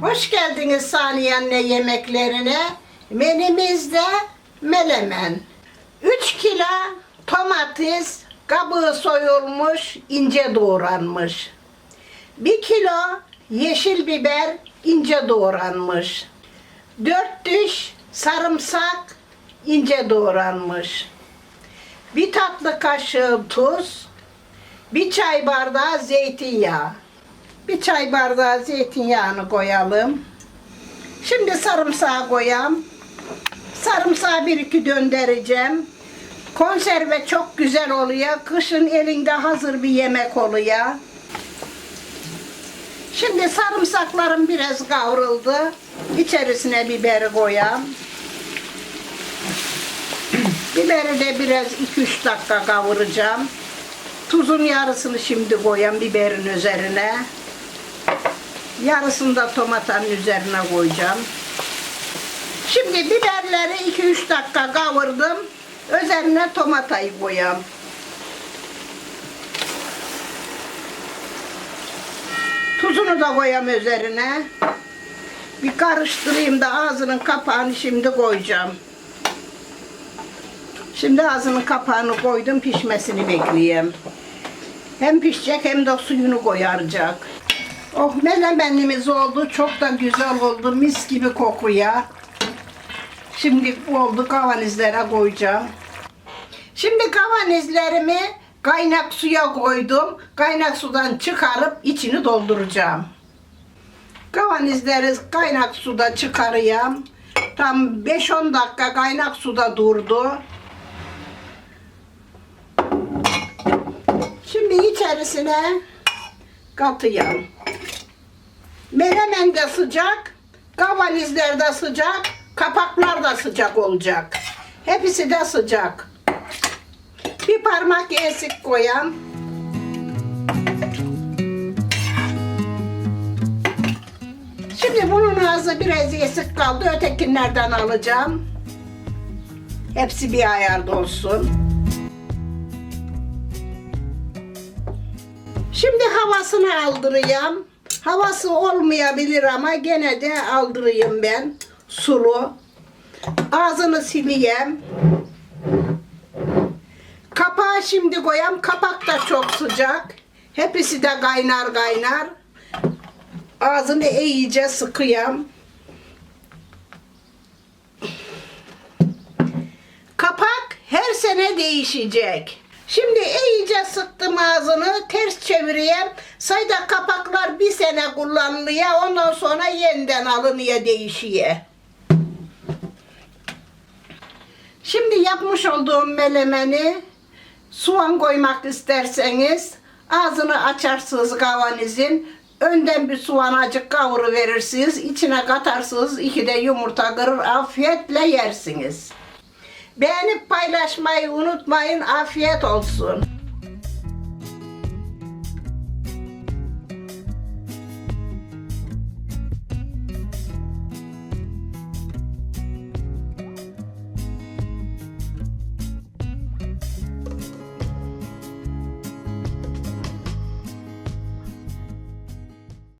Hoş geldiniz Saniye anne yemeklerine. Menümüzde melemen. 3 kilo domates, kabuğu soyulmuş, ince doğranmış. 1 kilo yeşil biber, ince doğranmış. 4 diş sarımsak, ince doğranmış. Bir tatlı kaşığı tuz, bir çay bardağı zeytinyağı. Bir çay bardağı zeytinyağını koyalım. Şimdi sarımsağı koyalım. Sarımsağı bir iki döndüreceğim. Konserve çok güzel oluyor. Kışın elinde hazır bir yemek oluyor. Şimdi sarımsaklarım biraz kavruldu. İçerisine biberi koyalım. Biberi de biraz 2-3 dakika kavuracağım. Tuzun yarısını şimdi koyayım biberin üzerine. Yarısını da tomatanın üzerine koyacağım. Şimdi biberleri 2-3 dakika kavurdum. Üzerine tomatayı koyayım. Tuzunu da koyayım üzerine. Bir karıştırayım da ağzının kapağını şimdi koyacağım. Şimdi ağzının kapağını koydum pişmesini bekleyeyim. Hem pişecek hem de suyunu koyaracak. Oh melemenimiz oldu. Çok da güzel oldu. Mis gibi kokuyor. Şimdi oldu kavanozlara koyacağım. Şimdi kavanozlarımı kaynak suya koydum. Kaynak sudan çıkarıp içini dolduracağım. Kavanozları kaynak suda çıkarıyorum. Tam 5-10 dakika kaynak suda durdu. Şimdi içerisine katıyorum. Menemen de sıcak, kavanozlar da sıcak, kapaklar da sıcak olacak. Hepsi de sıcak. Bir parmak eksik koyam. Şimdi bunun ağzı biraz eksik kaldı. Ötekilerden alacağım. Hepsi bir ayarda olsun. Şimdi havasını aldırayım. Havası olmayabilir ama gene de aldırayım ben. Sulu. Ağzını sileyim. Kapağı şimdi koyam. Kapak da çok sıcak. Hepsi de kaynar kaynar. Ağzını iyice sıkıyam. Kapak her sene değişecek. Şimdi iyice sıktım ağzını, ters çevireyim. Sayda kapaklar bir sene kullanılıyor, ondan sonra yeniden alınıyor, değişiyor. Şimdi yapmış olduğum melemeni soğan koymak isterseniz ağzını açarsınız kavanozun. Önden bir soğan acık kavuru verirsiniz. içine katarsınız. iki de yumurta kırır. Afiyetle yersiniz. Beğenip paylaşmayı unutmayın. Afiyet olsun.